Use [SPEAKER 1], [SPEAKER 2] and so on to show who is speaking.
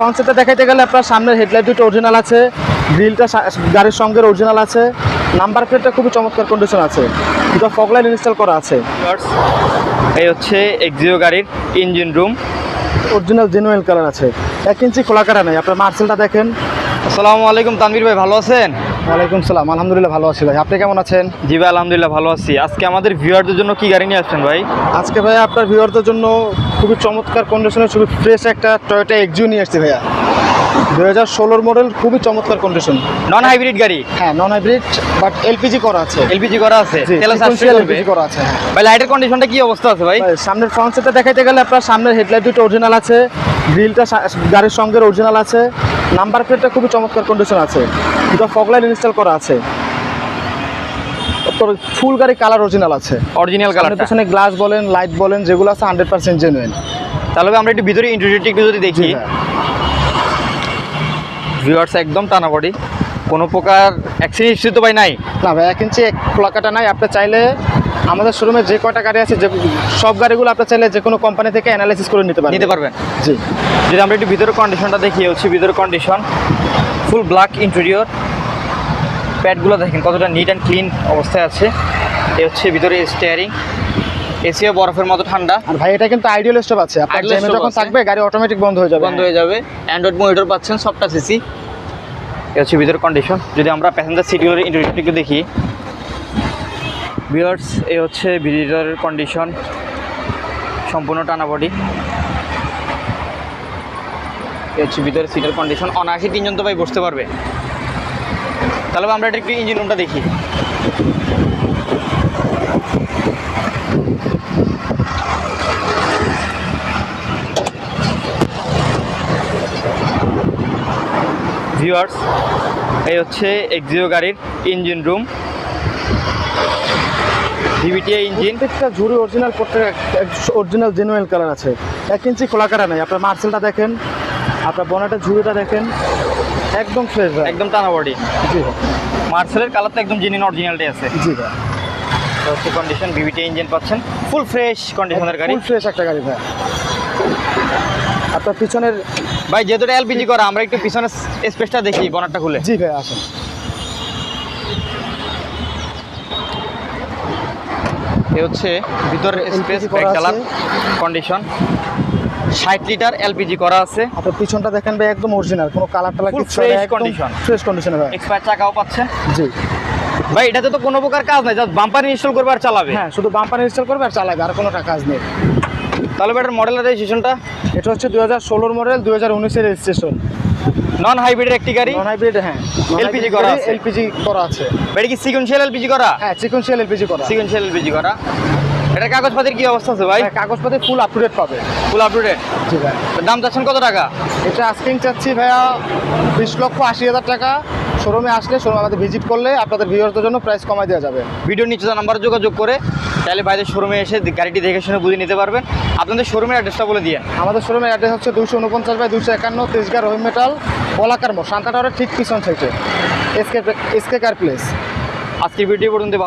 [SPEAKER 1] কনসেপ্টটা দেখাইতে গেলে আপনার সামনের হেডলাইট দুটো অরিজিনাল আছে গ্রিলটা গাড়ির সঙ্গে অরিজিনাল আছে নাম্বার প্লেটটা খুবই চমৎকার কন্ডিশন আছে দুটো ফগলাইট ইনস্টল করা আছে।
[SPEAKER 2] এই হচ্ছে এক্সিও গাড়ির engine room
[SPEAKER 1] original genuine colour আছে এক ইঞ্চি খোলা কাটা নেই আপনার মার্সেলটা দেখেন।
[SPEAKER 2] আসসালামু আলাইকুম তানভীর ভাই ভালো আছেন?
[SPEAKER 1] ওয়ালাইকুম সালাম। আলহামদুলিল্লাহ ভালো আছি ভাই। আপনি কেমন আছেন?
[SPEAKER 2] জি ভাই আলহামদুলিল্লাহ ভালো আছি। আজকে আমাদের ভিউয়ারদের জন্য কি গাড়ি নিয়ে আসছেন ভাই?
[SPEAKER 1] আজকে ভাইয়া আপনার ভিউয়ারদের জন্য খুবই চমৎকার কন্ডিশনের খুবই ফ্রেশ একটা টয়োটা এক্সিও নিয়ে আসছি ভাইয়া। দু হাজার ষোলোর মডেল খুবই চমৎকার কন্ডিশন
[SPEAKER 2] নন হাইব্রিড গাড়ি?
[SPEAKER 1] হ্যাঁ নন হাইব্রিড বাট এলপিজি করা আছে।
[SPEAKER 2] এলপিজি করা আছে?
[SPEAKER 1] জি,
[SPEAKER 2] তেল
[SPEAKER 1] sequential LPG করা আছে হ্যাঁ।
[SPEAKER 2] ভাই লাইটের কন্ডিশনটা কি অবস্থা আছে ভাই?
[SPEAKER 1] ভাই, সামনের ফ্রন্ট সেটটা দেখাইতে গেলে আপনার সামনের হেডলাইট দুটো অরিজিনাল আছে। গ্রিলটা গাড়ির সঙ্গে অরিজিনাল আছে। নাম্বার প্লেটটা খুবই চমৎকার কন্ডিশন আছে। দুটো ফগলাইট ইনস্টল করা আছে। তোর ফুল গাড়ি কালার অরিজিনাল আছে।
[SPEAKER 2] অরিজিনাল কালার
[SPEAKER 1] পেছনে গ্লাস বলেন লাইট বলেন যেগুলো আছে হান্ড্রেড পার্সেন্ট জেনুইন
[SPEAKER 2] তাহলে আমরা একটু ভিতরে ইন্টারভিউটি একটু যদি দেখি। ভিউয়ার্স একদম টানা বডি কোনো প্রকার অ্যাক্সিডেন্ট হিস্ট্রি তো ভাই নাই।
[SPEAKER 1] না ভাই এক ইঞ্চি এক খোলাকাটা নাই। আপনি চাইলে আমাদের শোরুমে যে কয়টা গাড়ি আছে যে সব গাড়িগুলো আপনি চাইলে যে কোনো কোম্পানি থেকে অ্যানালাইসিস করে নিতে পারেন
[SPEAKER 2] নিতে পারবেন।
[SPEAKER 1] জি।
[SPEAKER 2] যদি আমরা একটু ভিতরের কন্ডিশনটা দেখি হচ্ছে ভিতরের কন্ডিশন ফুল ব্ল্যাক ইন্টেরিয়র প্যাডগুলো দেখেন কতটা নিট অ্যান্ড ক্লিন অবস্থায় আছে। এ হচ্ছে ভিতরে স্টিয়ারিং এসিও বরফের মতো ঠান্ডা।
[SPEAKER 1] আর ভাই এটা কিন্তু আইডিয়াল স্টপ আছে। আপনার যখন থাকবে গাড়ি অটোমেটিক বন্ধ হয়ে যাবে।
[SPEAKER 2] বন্ধ হয়ে যাবে। অ্যান্ড্রয়েড মনিটর পাচ্ছেন সবটা সিসি এ হচ্ছে ভিতরের কন্ডিশন যদি আমরা প্যাসেঞ্জার সিটগুলোর ইন্টারভিউটা একটু দেখি। বিয়ার্স এ হচ্ছে ভিজিটরের কন্ডিশন সম্পূর্ণ টানা বডি এ হচ্ছে ভিতরে সিটের কন্ডিশন অনায়াসে তিনজন তো ভাই বসতে পারবে। তাহলে আমরা এটা একটু ইঞ্জিন রুমটা দেখি। ভিউয়ার্স এই হচ্ছে এক্সিও গাড়ির ইঞ্জিন রুম। ডিবিটিআই ইঞ্জিন।
[SPEAKER 1] প্রত্যেকটা ঝুড়ি অরিজিনাল প্রত্যেক অরিজিনাল জেনুয়েল কালার আছে। এক ইঞ্চি খোলা কাটা নেই। আপনার মার্সেলটা দেখেন আপনার বনেটের ঝুড়িটা দেখেন একদম ফ্রেশ
[SPEAKER 2] একদম টানা বডি
[SPEAKER 1] জি।
[SPEAKER 2] মার্সেলের কালার তো একদম জেনুইন অরিজিনালটাই আছে।
[SPEAKER 1] জি ভাই।
[SPEAKER 2] হচ্ছে কন্ডিশন বিবিটি ইঞ্জিন পাচ্ছেন। ফুল ফ্রেশ কন্ডিশনের গাড়ি।
[SPEAKER 1] ফুল ফ্রেশ একটা গাড়ি ভাই। আপনার পিছনের
[SPEAKER 2] ভাই যেহেতু এলপিজি করা আমরা একটু পিছনে স্পেসটা দেখি বনারটা খুলে।
[SPEAKER 1] জি ভাই আসেন।
[SPEAKER 2] এ হচ্ছে ভিতরের স্পেস কালার। কন্ডিশন ষাট লিটার এলপিজি করা আছে।
[SPEAKER 1] আপনার পিছনটা দেখেন ভাই একদম অরিজিনাল কোনো কালার টালার কিছু
[SPEAKER 2] condition.
[SPEAKER 1] ফ্রেশ কন্ডিশনে ভাই।
[SPEAKER 2] এক্সপায়ার চাকাও পাচ্ছেন
[SPEAKER 1] জি।
[SPEAKER 2] ভাই এটাতে তো কোনো প্রকার কাজ নাই জাস্ট বাম্পার ইনস্টল করবে আর চালাবে।
[SPEAKER 1] হ্যাঁ শুধু বাম্পার ইনস্টল করবে আর চালাবে আর কোনো কাজ নেই।
[SPEAKER 2] তাহলে এটার মডেলের রেজিস্ট্রেশনটা
[SPEAKER 1] এটা হচ্ছে দু হাজার ষোলোর মডেল দুই হাজার উনিশের রেজিস্ট্রেশন
[SPEAKER 2] নন হাইব্রিডের একটি গাড়ি?
[SPEAKER 1] নন হাইব্রিড হ্যাঁ।
[SPEAKER 2] LPG করা আছে।
[SPEAKER 1] এলপিজি করা আছে।
[SPEAKER 2] এটা কি সিকুয়েন্সিয়াল এলপিজি করা?
[SPEAKER 1] হ্যাঁ সিকোয়েন্সিয়াল এলপিজি করা।
[SPEAKER 2] সিকুয়েন্সিয়াল এলপিজি করা। এটার কাগজপাতির কি অবস্থা আছে ভাই?
[SPEAKER 1] হ্যাঁ, কাগজপাতি ফুল আপ টু ডেট পাবে।
[SPEAKER 2] ফুল আপ টু ডেট
[SPEAKER 1] জি ভাই।
[SPEAKER 2] দাম চাচ্ছেন কত টাকা?
[SPEAKER 1] এটা আস্কিং চাচ্ছি ভাইয়া বিশ লক্ষ আশি হাজার টাকা। শোরুমে আসলে শোরুম আমাদের ভিজিট করলে আপনাদের ভিউয়ারদের জন্য প্রাইস কমাই দেওয়া যাবে।
[SPEAKER 2] ভিডিওর নিচে নাম্বার যোগাযোগ করে তাহলে বাইরের শোরুমে এসে গাড়িটি দেখে শুনে বুঝে নিতে পারবেন। আপনাদের শোরুমের অ্যাড্রেসটা বলে দিয়ে।
[SPEAKER 1] আমাদের শোরুমের অ্যাড্রেস হচ্ছে দুশো উনপঞ্চাশ বাই দুশো একান্ন তেজগা রহিম মেটাল বলাকার মোড় শান্তা টাওয়ারের ঠিক পিছন সাইডে এসকে এসকে কার প্লেস
[SPEAKER 2] আজকের ভিডিও পর্যন্ত ভালো